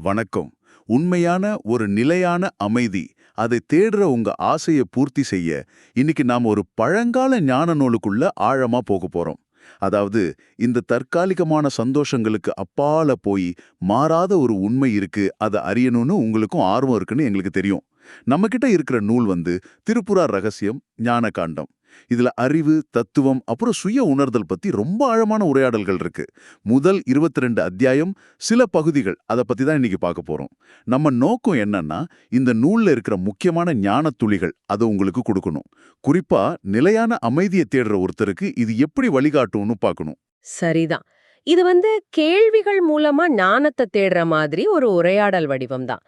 வணக்கம். உண்மையான ஒரு நிலையான அமைதி. அதை தேடுற உங்க ஆசையை பூர்த்தி செய்ய இன்னைக்கு நாம ஒரு பழங்கால ஞான நூலுக்குள்ள ஆழமா போக போறோம். அதாவது இந்த தற்காலிகமான சந்தோஷங்களுக்கு அப்பால போய் மாறாத ஒரு உண்மை இருக்கு அதை அறியணும்னு உங்களுக்கும் ஆர்வம் இருக்குன்னு எங்களுக்கு தெரியும். நம்மகிட்ட இருக்கிற நூல் வந்து திருப்புரா ரகசியம் ஞான காண்டம் இதுல அறிவு தத்துவம் அப்புறம் சுய உணர்தல் பத்தி ரொம்ப ஆழமான உரையாடல்கள் இருக்கு. முதல் 22 அத்தியாயம் சில பகுதிகள் அதை பத்தி தான் இன்னைக்கு பார்க்க போறோம். நம்ம நோக்கம் என்னன்னா இந்த நூல்ல இருக்கிற முக்கியமான ஞான துளிகள் அதை உங்களுக்கு கொடுக்கணும். குறிப்பா நிலையான அமைதியை தேடுற ஒருத்தருக்கு இது எப்படி வழிகாட்டும்னு பார்க்கணும். சரிதான். இது வந்து கேள்விகள் மூலமா ஞானத்தை தேடுற மாதிரி ஒரு உரையாடல் வடிவம்தான்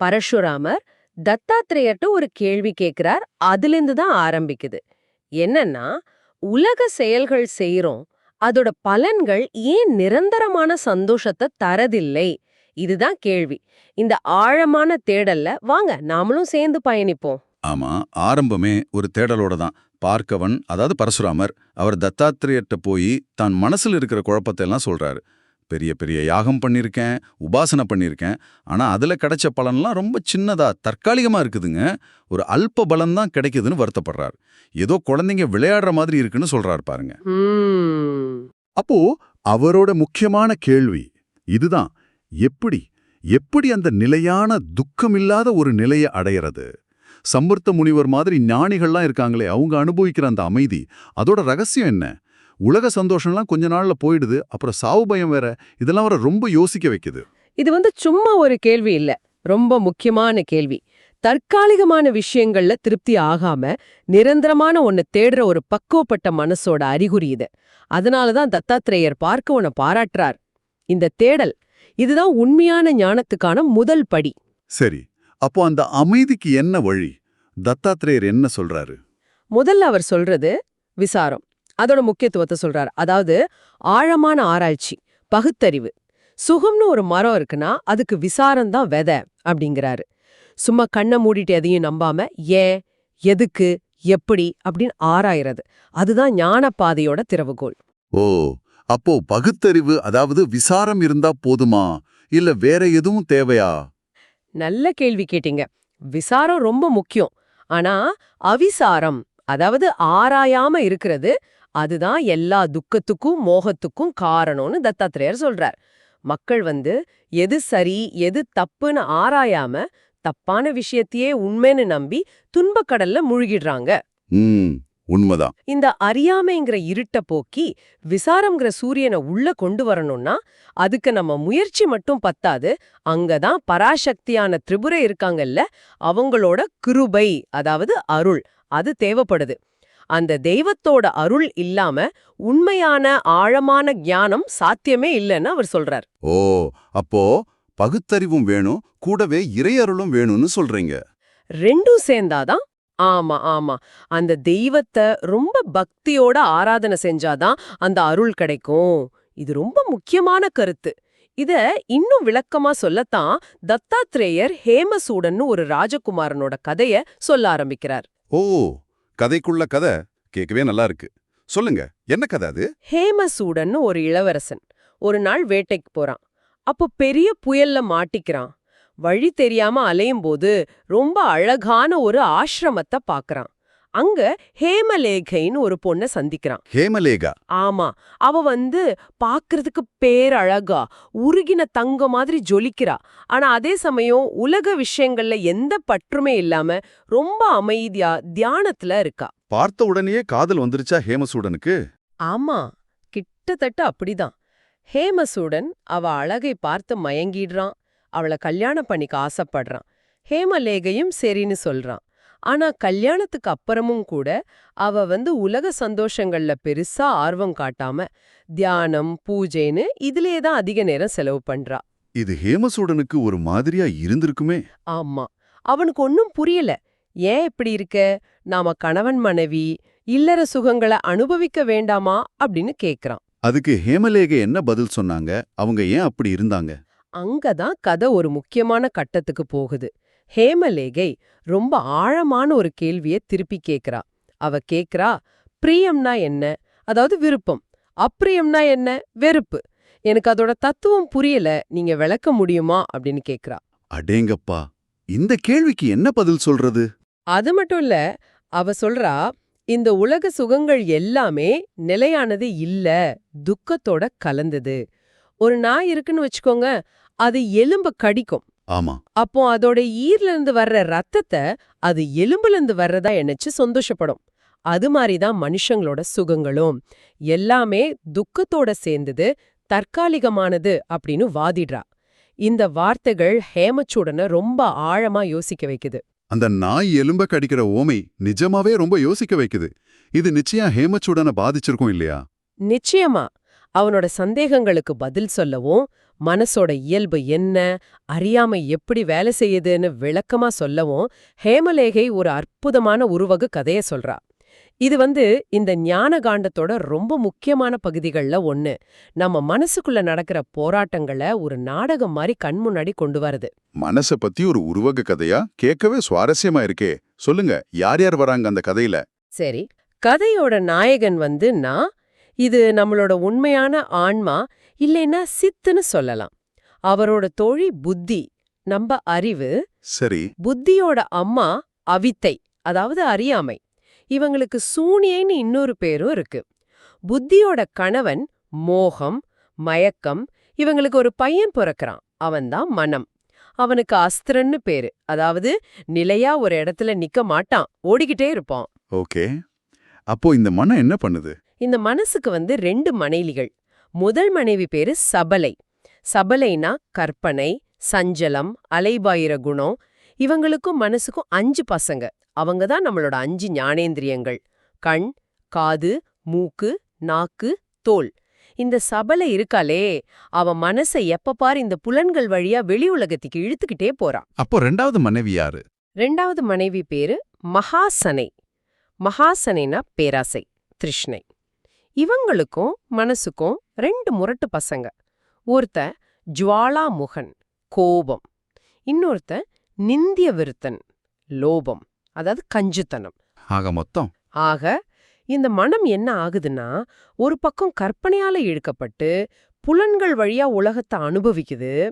பரஷுராமர் தத்தாத்திரேயர்ட்ட ஒரு கேள்வி கேட்கிறார் அதுலேருந்து தான் ஆரம்பிக்குது. என்னன்னா உலக செயல்கள் செய்யறோம் அதோட பலன்கள் ஏன் நிரந்தரமான சந்தோஷத்தை தரதில்லை? இதுதான் கேள்வி. இந்த ஆழமான தேடல்ல வாங்க நாமளும் சேர்ந்து பயணிப்போம். ஆமா ஆரம்பமே ஒரு தேடலோட தான். பார்க்கவன் அதாவது பரசுராமர் அவர் தத்தாத்திரேயர்ட்ட போய் தான் மனசுல இருக்கிற குழப்பத்தை எல்லாம் சொல்றாரு. பெரிய பெரிய யாகம் பண்ணியிருக்கேன் உபாசனை பண்ணியிருக்கேன் ஆனா அதுல கிடைச்ச பலன்லாம் ரொம்ப சின்னதா தற்காலிகமா இருக்குதுங்க. ஒரு அல்ப பலம் தான் கிடைக்குதுன்னு வருத்தப்படுறார். ஏதோ குழந்தைங்க விளையாடுற மாதிரி இருக்குன்னு சொல்றாரு பாருங்க. அப்போ அவரோட முக்கியமான கேள்வி இதுதான். எப்படி எப்படி அந்த நிலையான துக்கமில்லாத ஒரு நிலையை அடையறது? சம்பர்த்த முனிவர் மாதிரி ஞானிகள்லாம் இருக்காங்களே அவங்க அனுபவிக்கிற அந்த அமைதி அதோட ரகசியம் என்ன? உலக சந்தோஷம்லாம் கொஞ்ச நாள்ல போயிடுது. அப்புறம் சாவு பயம் வேற. இதெல்லாம் அவரை ரொம்ப யோசிக்க வைக்குது. இது வந்து சும்மா ஒரு கேள்வி இல்ல. ரொம்ப முக்கியமான கேள்வி. தற்காலிகமான விஷயங்கள்ல திருப்தி ஆகாம நிரந்தரமான ஒன்னு தேடுற ஒரு பக்குவப்பட்ட மனசோட அறிகுறி இது. அதனாலதான் தத்தாத்திரேயர் பார்க்க உன்னை பாராட்டுறார். இந்த தேடல் இதுதான் உண்மையான ஞானத்துக்கான முதல் படி. சரி. அப்போ அந்த அமைதிக்கு என்ன வழி? தத்தாத்திரேயர் என்ன சொல்றாரு? முதல்ல அவர் சொல்றது விசாரம். அதோட முக்கியத்துவத்தை சொல்றார். அதாவது ஆழமான ஆராய்ச்சி பகுத்தறிவு. சுகம்னு ஒரு மரம் இருக்குன்னா அதுக்கு விசாரம் தான் விதை அப்படிங்கிறாரு. சும்மா கண்ணை மூடிட்டு எதையும் நம்பாம ஏன் எதுக்கு எப்படி அப்படின்னு ஆராயறது. அதுதான் ஞான பாதையோட திறவுகோல் ஓ அப்போ பகுத்தறிவு அதாவது விசாரம் இருந்தா போதுமா? இல்ல வேற எதுவும் தேவையா? நல்ல கேள்வி கேட்டீங்க. விசாரம் ரொம்ப முக்கியம். ஆனா அவிசாரம் அதாவது ஆராயாம இருக்கிறது அதுதான் எல்லா துக்கத்துக்கும் மோகத்துக்கும் காரணம்னு தத்தாத்திரேயர் சொல்றார். மக்கள் வந்து எது சரி எது தப்புன்னு ஆராயாம தப்பான விஷயத்தையே உண்மைன்னு நம்பி துன்பக்கடல்ல முழுகிடுறாங்க. உண்மைதான். இந்த அறியாமைங்கிற இருட்ட போக்கி விசாரம்ங்கிற சூரியனை உள்ள கொண்டு வரணும்னா அதுக்கு நம்ம முயற்சி மட்டும் பத்தாது. அங்கதான் பராசக்தியான திரிபுரை இருக்காங்கல்ல அவங்களோட கிருபை அதாவது அருள் அது தேவைப்படுது. அந்த தெய்வத்தோட அருள் இல்லாம உண்மையான ஆழமான ஞானம் சாத்தியமே இல்லைன்னு அவர் சொல்றார். ஓ அப்போ பகுத்தறிவும் வேணும் கூடவே இறையருளும் வேணும்னு சொல்றீங்க. ரெண்டும் சேர்ந்தாதான் ஆமா ஆமா அந்த தெய்வத்தை ரொம்ப பக்தியோட ஆராதனை செஞ்சாதான் அந்த அருள் கிடைக்கும். இது ரொம்ப முக்கியமான கருத்து. இத இன்னும் விளக்கமா சொல்லத்தான் தத்தாத்ரேயர் ஹேமசூடன்னு ஒரு ராஜகுமாரனோட கதைய சொல்ல ஆரம்பிக்கிறார். ஓ கதைக்குள்ள கதை கேட்கவே நல்லா இருக்கு. சொல்லுங்க என்ன கதை அது? ஹேமசூடன்னு ஒரு இளவரசன். ஒரு நாள் வேட்டைக்கு போறான். அப்போ பெரிய புயல்ல மாட்டிக்கிறான். வழி தெரியாம அலையும் போது ரொம்ப அழகான ஒரு ஆசிரமத்தை பாக்குறான். அங்க ஹேமலேகைன்னு ஒரு பொண்ண சந்திக்கிறான். ஹேமலேகா? ஆமா. அவ வந்து பாக்குறதுக்கு பேரழகா உருகின தங்க மாதிரி ஜொலிக்கிறா. ஆனா அதே சமயம் உலக விஷயங்கள்ல எந்த பற்றுமே இல்லாம ரொம்ப அமைதியா தியானத்துல இருக்கா. பார்த்த உடனேயே காதல் வந்துருச்சா ஹேமசூடனுக்கு? ஆமா. கிட்டத்தட்ட அப்படிதான். ஹேமசூடன் அவ அழகை பார்த்து மயங்கிடுறான். அவளை கல்யாணம் பண்ணிக்க ஆசைப்படுறான். ஹேமலேகையும் சரின்னு சொல்றான். ஆனா கல்யாணத்துக்கு அப்புறமும் கூட அவ வந்து உலக சந்தோஷங்கள்ல பெருசா ஆர்வம் காட்டாம தியானம் பூஜைன்னு இதுலயே தான் அதிக நேரம் செலவு பண்றா. இது ஹேமசூடனுக்கு ஒரு மாதிரியா இருந்திருக்குமே. ஆமா. அவனுக்கு ஒன்னும் புரியல. ஏன் இப்படி இருக்க? நாம கணவன் மனைவி இல்லற சுகங்களை அனுபவிக்க வேண்டாமா? அப்படின்னு கேக்குறான். அதுக்கு ஹேமலேகை என்ன பதில் சொன்னாங்க? அவங்க ஏன் அப்படி இருந்தாங்க? அங்கதான் கதை ஒரு முக்கியமான கட்டத்துக்கு போகுது. ஹேமலேகை ரொம்ப ஆழமான ஒரு கேள்விய திருப்பி கேக்குறா அவ கேக்குறா பிரியம்னா என்ன? அதாவது விருப்பம். அப்பிரியம்னா என்ன? வெறுப்பு. எனக்கு அதோட தத்துவம் புரியல. நீங்க விளக்க முடியுமா? அப்படின்னு கேக்குறா அடேங்கப்பா இந்த கேள்விக்கு என்ன பதில் சொல்றது? அது மட்டும் இல்ல அவ சொல்றா இந்த உலக சுகங்கள் எல்லாமே நிலையானது இல்ல. துக்கத்தோட கலந்தது. ஒரு நாய் இருக்குன்னு வச்சுக்கோங்க அது எலும்ப கடிக்கும். ஆமா. அப்போ அதோட ஈர்ல இருந்து வர்ற ரத்தத்தை அது எலும்புல இருந்து வர்றதா எண்ணச்சு சந்தோஷப்படும். அது மாதிரி தான் மனுஷங்களோட சுகங்களும். எல்லாமே துக்கத்தோட சேர்ந்தது தற்காலிகமானது அப்படின்னு வாதிடுறா. இந்த வார்த்தைகள் ஹேமச்சூடனை ரொம்ப ஆழமா யோசிக்க வைக்குது. அந்த நாய் எலும்ப கடிக்கிற ஓமை நிஜமாவே ரொம்ப யோசிக்க வைக்குது. இது நிச்சயம் ஹேமச்சூடனை பாதிச்சிருக்கும் இல்லையா? நிச்சயமா. அவனோட சந்தேகங்களுக்கு பதில் சொல்லவும் மனசோட இயல்பு என்ன அறியாமை எப்படி வேலை செய்யுதுன்னு விளக்கமா சொல்லவும் ஹேமலேகை ஒரு அற்புதமான உருவக கதைய சொல்றா. இது வந்து இந்த ஞான காண்டத்தோட ரொம்ப முக்கியமான பகுதிகள்ல ஒண்ணு. நம்ம மனசுக்குள்ள நடக்கிற போராட்டங்களை ஒரு நாடகம் மாதிரி கண் முன்னாடி கொண்டு வருது மனச பத்தி ஒரு உருவக கதையா? கேட்கவே சுவாரஸ்யமா இருக்கே. சொல்லுங்க யார் யார் வராங்க அந்த கதையில? சரி கதையோட நாயகன் வந்து நான் இது நம்மளோட உண்மையான ஆன்மா இல்லைன்னா சித்துன்னு சொல்லலாம். அவரோட தோழி புத்தி நம்ம அறிவு சரி. புத்தியோட அம்மா அவித்தை அதாவது அறியாமை. இவங்களுக்கு சூனியைன்னு இன்னொரு பேரும் இருக்கு. புத்தியோட கணவன் மோகம் மயக்கம் இவங்களுக்கு ஒரு பையன் பிறக்கறான். அவன்தான் மனம். அவனுக்கு அஸ்திரன்னு பேரு. அதாவது நிலையா ஒரு இடத்துல நிக்க மாட்டான். ஓடிக்கிட்டே இருப்பான். ஓகே. அப்போ இந்த மனம் என்ன பண்ணுது? இந்த மனசுக்கு வந்து ரெண்டு மனைவிகள் முதல் மனைவி பேரு சபலை. சபலைனா கற்பனை சஞ்சலம் அலைபாயிர குணம். இவங்களுக்கும் மனசுக்கும் அஞ்சு பசங்க. அவங்க தான் நம்மளோட அஞ்சு ஞானேந்திரியங்கள். கண் காது மூக்கு நாக்கு தோல். இந்த சபலை இருக்காளே அவ மனசை எப்ப பார் இந்த புலன்கள் வழியா வெளி உலகத்துக்கு இழுத்துக்கிட்டே போறா. அப்போ ரெண்டாவது மனைவி யாரு? ரெண்டாவது மனைவி பேரு மகாசனை. மகாசனைனா பேராசை திருஷ்ணை இவங்களுக்கும் மனசுக்கும் ரெண்டு முரட்டு பசங்க. ஒருத்த ஜுவாலாமுகன் கோபம். இன்னொருத்த நிந்திய விருத்தன் லோபம். அதாவது கஞ்சுத்தனம். ஆக மொத்தம்? ஆக இந்த மனம் என்ன ஆகுதுன்னா ஒரு பக்கம் கற்பனையால இழுக்கப்பட்டு புலன்கள் வழியா உலகத்தை அனுபவிக்குது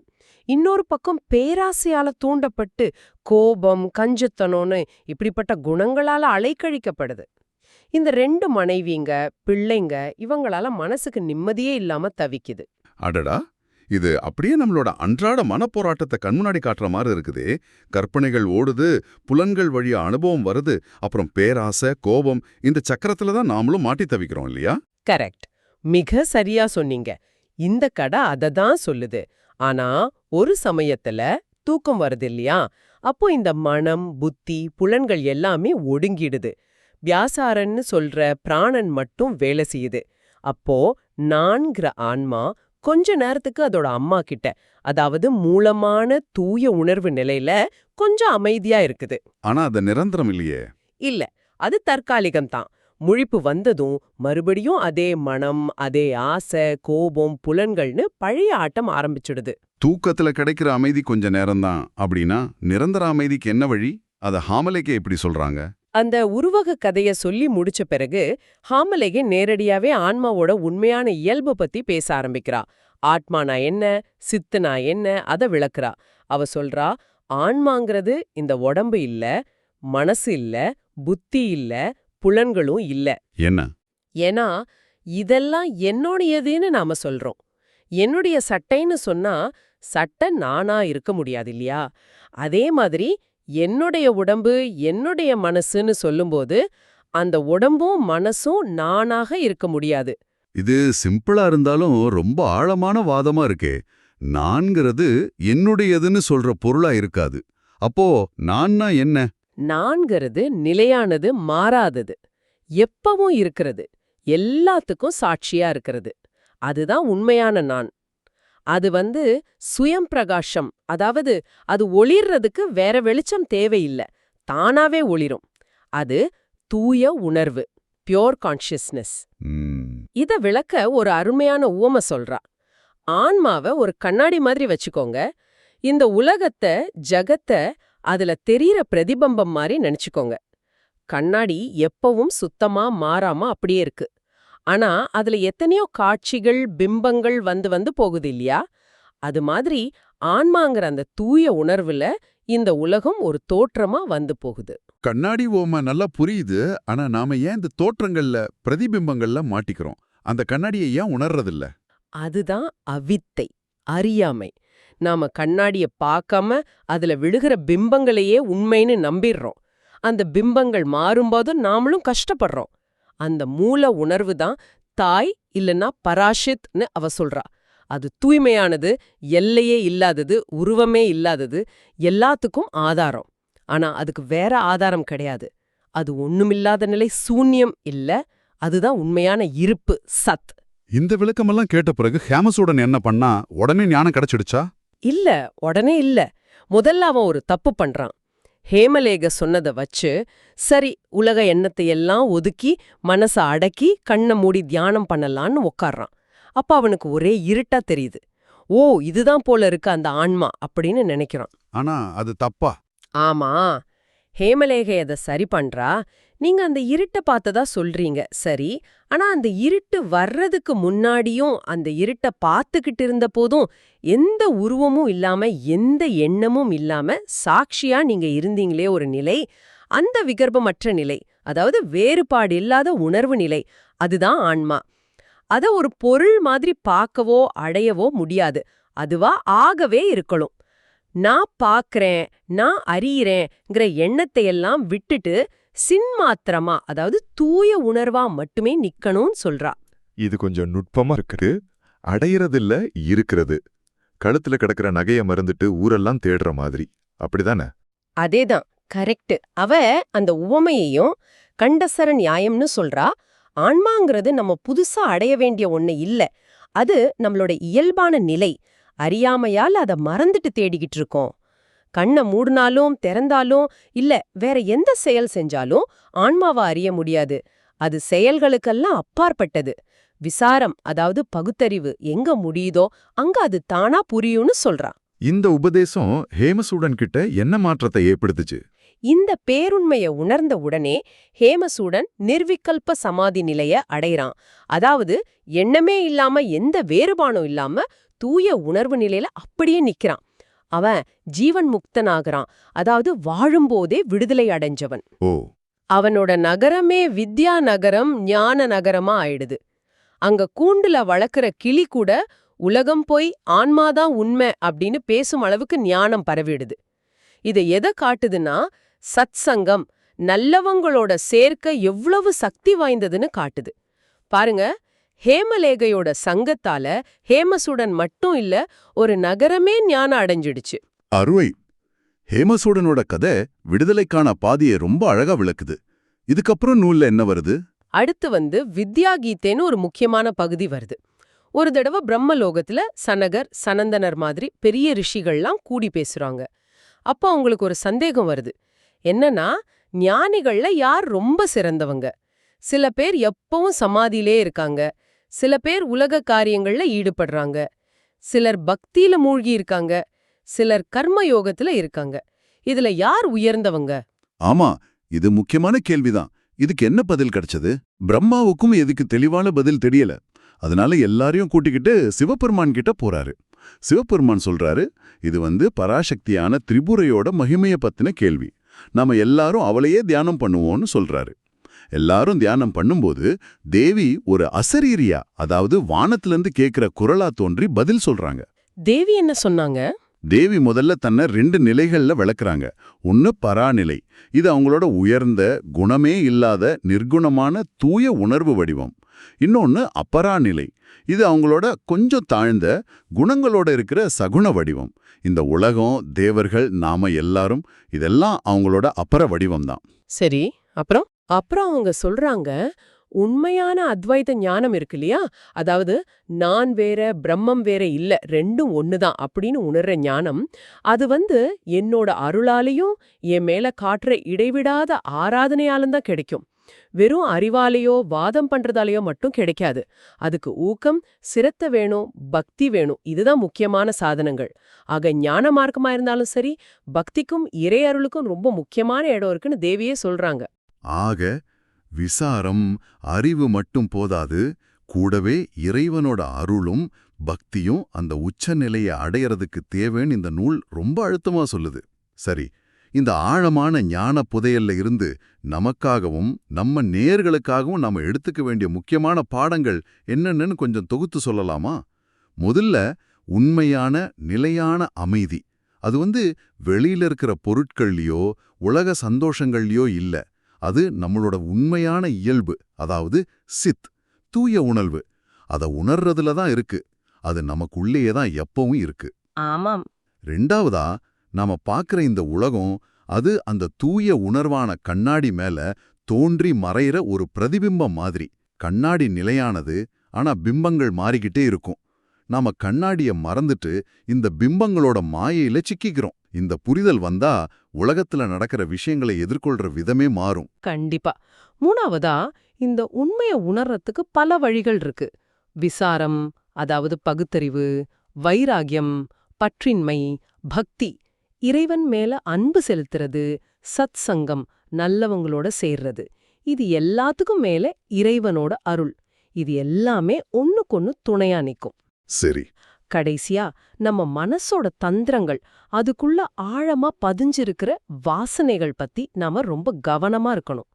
இன்னொரு பக்கம் பேராசையால தூண்டப்பட்டு கோபம் கஞ்சத்தனம்னு இப்படிப்பட்ட குணங்களால அலைக்கழிக்கப்படுது. இந்த ரெண்டு மனைவிங்க பிள்ளைங்க இவங்களால மனசுக்கு நிம்மதியே இல்லாம தவிக்குது. அடடா! இது அப்படியே நம்மளோட அன்றாட மனப்போராட்டத்தை கண்முன்னாடி காட்டுற மாதிரி இருக்குதே. கற்பனைகள் ஓடுது புலன்கள் வழியா அனுபவம் வருது அப்புறம் பேராசை கோபம் இந்த சக்கரத்துல தான் நாமளும் மாட்டி தவிக்கிறோம் இல்லையா? கரெக்ட். மிக சரியா சொன்னீங்க. இந்த கதை அதை தான் சொல்லுது. ஆனா ஒரு சமயத்துல தூக்கம் வருது இல்லையா? அப்போ இந்த மனம் புத்தி புலன்கள் எல்லாமே ஒடுங்கிடுது. வியாசாரன்னு சொல்ற பிராணன் மட்டும் வேலை செய்யுது. அப்போ நான்கிற ஆன்மா கொஞ்ச நேரத்துக்கு அதோட அம்மா கிட்ட அதாவது மூலமான தூய உணர்வு நிலையில கொஞ்சம் அமைதியா இருக்குது. ஆனா அது நிரந்தரம் இல்லையே? இல்ல அது தற்காலிகம்தான் முழிப்பு வந்ததும் மறுபடியும் அதே மனம் அதே ஆசை கோபம் புலன்கள்னு பழைய ஆட்டம் ஆரம்பிச்சிடுது. தூக்கத்துல கிடைக்கிற அமைதி கொஞ்ச நேரம்தான். அப்படின்னா நிரந்தர அமைதிக்கு என்ன வழி? அத ஹாமலேக்கே எப்படி சொல்றாங்க. அந்த உருவக கதைய சொல்லி முடிச்ச பிறகு ஹாமலேகே நேரடியாவே ஆன்மாவோட உண்மையான இயல்பு பத்தி பேச ஆரம்பிக்கிறா. ஆத்மானா என்ன? சித்துனா என்ன? அத விளக்குறா. அவ சொல்றா ஆன்மாங்கிறது இந்த உடம்பு இல்ல மனசு இல்ல புத்தி இல்ல புலன்களும் இல்ல. என்ன? ஏன்னா இதெல்லாம் என்னுடையதுன்னு நாம சொல்றோம். என்னுடைய சட்டைன்னு சொன்னா சட்டை நானா இருக்க முடியாது இல்லையா? அதே மாதிரி என்னுடைய உடம்பு என்னுடைய மனசுன்னு சொல்லும்போது அந்த உடம்பும் மனசும் நானாக இருக்க முடியாது. இது சிம்பிளா இருந்தாலும் ரொம்ப ஆழமான வாதமா இருக்கே. நான்கிறது என்னுடையதுன்னு சொல்ற பொருளா இருக்காது. அப்போ நான்னா என்ன? நான்கிறது நிலையானது மாறாதது. எப்பவும் இருக்கிறது. எல்லாத்துக்கும் சாட்சியா இருக்கிறது. அதுதான் உண்மையான நான். அது வந்து சுயம் பிரகாஷம் அதாவது அது ஒளிர்றதுக்கு வேற வெளிச்சம் தேவையில்லை. தானாவே ஒளிரும். அது தூய உணர்வு பியோர் கான்ஷியஸ்னஸ் இத விளக்க ஒரு அருமையான உவம சொல்றா. ஆன்மாவை ஒரு கண்ணாடி மாதிரி வச்சுக்கோங்க. இந்த உலகத்தை ஜகத்தை அதுல தெரியற பிரதிபம்பம் மாதிரி நினைச்சுக்கோங்க. கண்ணாடி எப்பவும் சுத்தமா மாறாம அப்படியே இருக்கு. ஆனா அதுல எத்தனையோ காட்சிகள் பிம்பங்கள் வந்து வந்து போகுது இல்லையா? அது மாதிரி ஆன்மாங்கிற அந்த தூய உணர்வுல இந்த உலகம் ஒரு தோற்றமா வந்து போகுது. கண்ணாடி ஓம நல்லா புரியுது. ஆனா நாம ஏன் இந்த தோற்றங்கள்ல பிரதிபிம்பங்கள்ல மாட்டிக்கிறோம்? அந்த கண்ணாடியை ஏன் உணர்றதில்ல? அதுதான் அவித்தை அறியாமை. நாம கண்ணாடிய பார்க்காம அதுல விழுகிற பிம்பங்களையே உண்மைன்னு நம்பிடுறோம் அந்த பிம்பங்கள் மாறும்போது நாமளும் கஷ்டப்படுறோம். அந்த மூல உணர்வு தான் தாய் இல்லனா பராஷித்னு அவ சொல்றா. அது தூய்மையானது எல்லையே இல்லாதது உருவமே இல்லாதது எல்லாத்துக்கும் ஆதாரம். ஆனா அதுக்கு வேற ஆதாரம் கிடையாது. அது ஒண்ணுமில்லாத நிலை சூன்யம் இல்ல. அதுதான் உண்மையான இருப்பு சத். இந்த விளக்கமெல்லாம் கேட்ட பிறகு ஹேமசூடன் என்ன பண்ணா உடனே ஞானம் கிடைச்சிடுச்சா? இல்ல உடனே இல்ல. முதல்ல அவன் ஒரு தப்பு பண்றான். ஹேமலேக சொன்னத வச்சு சரி உலக எண்ணத்தை எல்லாம் ஒதுக்கி மனச அடக்கி கண்ணை மூடி தியானம் பண்ணலான்னு உட்கார்றான் அப்ப அவனுக்கு ஒரே இருட்டா தெரியுது. ஓ இதுதான் போல இருக்கு அந்த ஆன்மா அப்படின்னு நினைக்கிறான். ஆனா அது தப்பா? ஆமா. ஹேமலேகை அதை சரி பண்றா. நீங்க அந்த இருட்டை பார்த்ததா சொல்றீங்க. சரி. ஆனா அந்த இருட்டு வர்றதுக்கு முன்னாடியும் அந்த இருட்டை பார்த்துக்கிட்டு இருந்த போதும் எந்த உருவமும் இல்லாம எந்த எண்ணமும் இல்லாம சாட்சியா நீங்க இருந்தீங்களே ஒரு நிலை. அந்த விகர்ப்பமற்ற நிலை. அதாவது வேறுபாடு இல்லாத உணர்வு நிலை. அதுதான் ஆன்மா. அத ஒரு பொருள் மாதிரி பார்க்கவோ அடையவோ முடியாது. அதுவா ஆகவே இருக்கணும். நான் பார்க்கறேன் நான் அறியிறேங்கிற எண்ணத்தை எல்லாம் விட்டுட்டு சின்மாத்திரமா அதாவது தூய உணர்வா மட்டுமே நிக்கணும்னு சொல்றா. இது கொஞ்சம் நுட்பமா இருக்குது. அடையறதில்ல இருக்கிறது. கழுத்துல கிடக்கிற நகைய மறந்துட்டு ஊரெல்லாம் தேடுற மாதிரி. அப்படிதானே? அதேதான். கரெக்ட் அவ அந்த உவமையையும் கண்டசர நியாயம்னு சொல்றா. ஆன்மாங்கிறது நம்ம புதுசா அடைய வேண்டிய ஒண்ணு இல்ல. அது நம்மளோட இயல்பான நிலை. அறியாமையால் அத மறந்துட்டு தேடிக்கிட்டு இருக்கோம். கண்ணை மூடினாலும் திறந்தாலும் இல்ல வேற எந்த செயல் செஞ்சாலும் ஆன்மாவை அறிய முடியாது. அது செயல்களுக்கெல்லாம் அப்பாற்பட்டது. விசாரம் அதாவது பகுத்தறிவு எங்க முடியுதோ அங்க அது தானா புரியும்னு சொல்றா இந்த உபதேசம் ஹேமசூடன் கிட்ட என்ன மாற்றத்தை ஏற்படுத்துச்சு? இந்த பேருண்மைய உணர்ந்த உடனே ஹேமசூடன் நிர்விகல்ப சமாதி நிலைய அடைறான். அதாவது எண்ணமே இல்லாம எந்த வேறுபாடும் இல்லாம தூய உணர்வு நிலையில அப்படியே நிக்கிறான். அவன் ஜீவன் முக்தனாகிறான். அதாவது வாழும்போதே விடுதலை அடைஞ்சவன். ஓ. அவனோட நகரமே வித்யா நகரம் ஞான நகரமா ஆயிடுது. அங்க கூண்டுல வளர்க்குற கிளி கூட உலகம் போய் ஆன்மாதான் உண்மை அப்படின்னு பேசும் அளவுக்கு ஞானம் பரவிடுது. இது எதை காட்டுதுன்னா சத்சங்கம் நல்லவங்களோட சேர்க்க எவ்வளவு சக்தி வாய்ந்ததுன்னு காட்டுது. பாருங்க ஹேமலேகையோட சங்கத்தால ஹேமசுடன் மட்டும் இல்ல ஒரு நகரமே ஞானம் அடைஞ்சிடுச்சு. அருவை ஹேமசூடனோட கதை விடுதலைக்கான பாதியை ரொம்ப அழகா விளக்குது. இதுக்கப்புறம் நூல்ல என்ன வருது? அடுத்து வந்து வித்யா கீதைன்னு ஒரு முக்கியமான பகுதி வருது. ஒரு தடவை பிரம்மலோகத்துல சனகர் சனந்தனர் மாதிரி பெரிய ரிஷிகள்லாம் கூடி பேசுறாங்க. அப்போ அவங்களுக்கு ஒரு சந்தேகம் வருது. என்னன்னா ஞானிகள்ல யார் ரொம்ப சிறந்தவங்க? சில பேர் எப்பவும் சமாதியிலே இருக்காங்க. சில பேர் உலக காரியங்கள்ல ஈடுபடுறாங்க. சிலர் பக்தியில மூழ்கி இருக்காங்க சிலர் கர்ம யோகத்துல இருக்காங்க. இதுல யார் உயர்ந்தவங்க? ஆமா இது முக்கியமான கேள்விதான். இதுக்கு என்ன பதில் கிடைச்சது? பிரம்மாவுக்கும் எதுக்கு தெளிவான பதில் தெரியல. அதனால எல்லாரையும் கூட்டிக்கிட்டு சிவபெருமான் கிட்ட போறாரு. சிவபெருமான் சொல்றாரு இது வந்து பராசக்தியான திரிபுரையோட மகிமைய பத்தின கேள்வி. நாம எல்லாரும் அவளையே தியானம் பண்ணுவோம்னு சொல்றாரு. எல்லாரும் தியானம் பண்ணும்போது தேவி ஒரு அசரீரியா அதாவது வானத்திலிருந்து கேக்குற குரலா தோன்றி பதில் சொல்றாங்க. தேவி என்ன சொன்னாங்க? தேவி முதல்ல தன்னை ரெண்டு நிலைகள்ல விளக்குறாங்க. ஒன்னு பராநிலை இது அவங்களோட உயர்ந்த குணமே இல்லாத நிர்குணமான தூய உணர்வு வடிவம். இன்னொன்னு அப்பராநிலை இது அவங்களோட கொஞ்சம் தாழ்ந்த குணங்களோட இருக்கிற சகுண வடிவம். இந்த உலகம் தேவர்கள் நாம எல்லாரும் இதெல்லாம் அவங்களோட அபர வடிவம் தான் சரி அப்புறம்? அப்புறம் அவங்க சொல்றாங்க உண்மையான அத்வைத ஞானம் இருக்கு இல்லையா? அதாவது நான் வேற பிரம்மம் வேற இல்ல ரெண்டும் ஒண்ணுதான் அப்படின்னு உணர்ற ஞானம் அது வந்து என்னோட அருளாலையும் என் மேல காட்டுற இடைவிடாத ஆராதனையாலும் தான் கிடைக்கும். வெறும் அறிவாலேயோ வாதம் பண்றதாலேயோ மட்டும் கிடைக்காது. அதுக்கு ஊக்கம் சிரத்த வேணும் பக்தி வேணும். இதுதான் முக்கியமான சாதனங்கள். ஆக ஞான மார்க்கமா இருந்தாலும் சரி பக்திக்கும் இறை அருளுக்கும் ரொம்ப முக்கியமான இடம் இருக்குன்னு தேவியே சொல்றாங்க. ஆக விசாரம் அறிவு மட்டும் போதாது கூடவே இறைவனோட அருளும் பக்தியும் அந்த உச்சநிலையை அடையறதுக்கு தேவைன்னு இந்த நூல் ரொம்ப அழுத்தமா சொல்லுது. சரி இந்த ஆழமான ஞான புதையல்ல இருந்து நமக்காகவும் நம்ம நேர்களுக்காகவும் நாம எடுத்துக்க வேண்டிய முக்கியமான பாடங்கள் என்னென்னு கொஞ்சம் தொகுத்து சொல்லலாமா? முதல்ல உண்மையான நிலையான அமைதி. அது வந்து வெளியில இருக்கிற பொருட்கள்லயோ உலக சந்தோஷங்கள்லயோ இல்ல. அது நம்மளோட உண்மையான இயல்பு அதாவது சித் தூய உணர்வு. அத உணர்றதுல தான் இருக்கு. அது நமக்குள்ளேயே தான் எப்பவும் இருக்கு. ஆமாம். ரெண்டாவதா நாம பார்க்குற இந்த உலகம் அது அந்த தூய உணர்வான கண்ணாடி மேல தோன்றி மறையிற ஒரு பிரதிபிம்பம் மாதிரி. கண்ணாடி நிலையானது ஆனா பிம்பங்கள் மாறிக்கிட்டே இருக்கும். நாம கண்ணாடிய மறந்துட்டு இந்த பிம்பங்களோட மாயையில சிக்கிக்கிறோம். இந்த புரிதல் வந்தா உலகத்துல நடக்கிற விஷயங்களை எதிர்கொள்ற விதமே மாறும். கண்டிப்பா. மூணாவதா இந்த உண்மையை உணர்றதுக்கு பல வழிகள் இருக்கு. விசாரம் அதாவது பகுத்தறிவு வைராகியம் பற்றின்மை பக்தி இறைவன் மேல அன்பு செலுத்துறது சத் சங்கம் நல்லவங்களோட சேர்றது. இது எல்லாத்துக்கும் மேல இறைவனோட அருள். இது எல்லாமே ஒன்னுக்கொன்னு துணையா நிக்கும். சரி. கடைசியா நம்ம மனசோட தந்திரங்கள் அதுக்குள்ள ஆழமா பதிஞ்சிருக்கிற வாசனைகள் பத்தி நாம ரொம்ப கவனமா இருக்கணும்.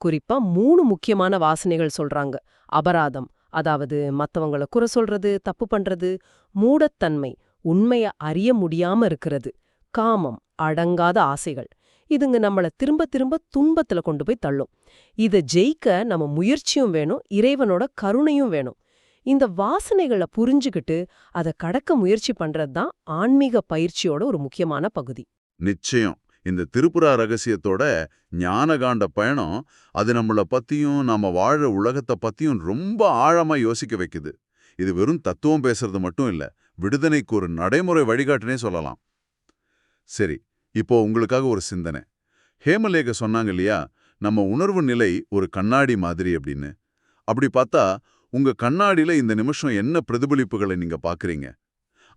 குறிப்பா மூணு முக்கியமான வாசனைகள் சொல்றாங்க. அபராதம் அதாவது மத்தவங்கள குறை சொல்றது தப்பு பண்றது மூடத்தன்மை உண்மைய அறிய முடியாம இருக்கிறது காமம் அடங்காத ஆசைகள். இதுங்க நம்மள திரும்ப திரும்ப துன்பத்துல கொண்டு போய் தள்ளும். இத ஜெயிக்க நம்ம முயற்சியும் வேணும் இறைவனோட கருணையும் வேணும். இந்த வாசனைகளை புரிஞ்சுகிட்டு அதை கடக்க முயற்சி பண்றது தான் ஆன்மீக பயிற்சியோட ஒரு முக்கியமான பகுதி. நிச்சயம். இந்த திருப்புரா ரகசியத்தோட ஞானகாண்ட பயணம் அது நம்மள பத்தியும் நாம வாழ உலகத்தை பத்தியும் ரொம்ப ஆழமா யோசிக்க வைக்குது. இது வெறும் தத்துவம் பேசுறது மட்டும் இல்ல விடுதலைக்கு ஒரு நடைமுறை வழிகாட்டுனே சொல்லலாம். சரி இப்போ உங்களுக்காக ஒரு சிந்தனை. ஹேமலேக சொன்னாங்க இல்லையா நம்ம உணர்வு நிலை ஒரு கண்ணாடி மாதிரி அப்படின்னு. அப்படி பார்த்தா உங்க கண்ணாடியில இந்த நிமிஷம் என்ன பிரதிபலிப்புகளை நீங்க பாக்குறீங்க?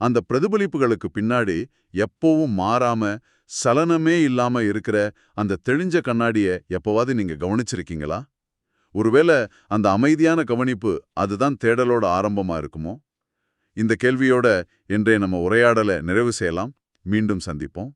அந்த பிரதிபலிப்புகளுக்கு பின்னாடி எப்பவும் மாறாம சலனமே இல்லாம இருக்கிற அந்த தெளிஞ்ச கண்ணாடிய எப்பவாவது நீங்க கவனிச்சிருக்கீங்களா? ஒருவேளை அந்த அமைதியான கவனிப்பு அதுதான் தேடலோட ஆரம்பமா இருக்குமோ? இந்த கேள்வியோட இன்றைய நம்ம உரையாடலை நிறைவு செய்யலாம். மீண்டும் சந்திப்போம்.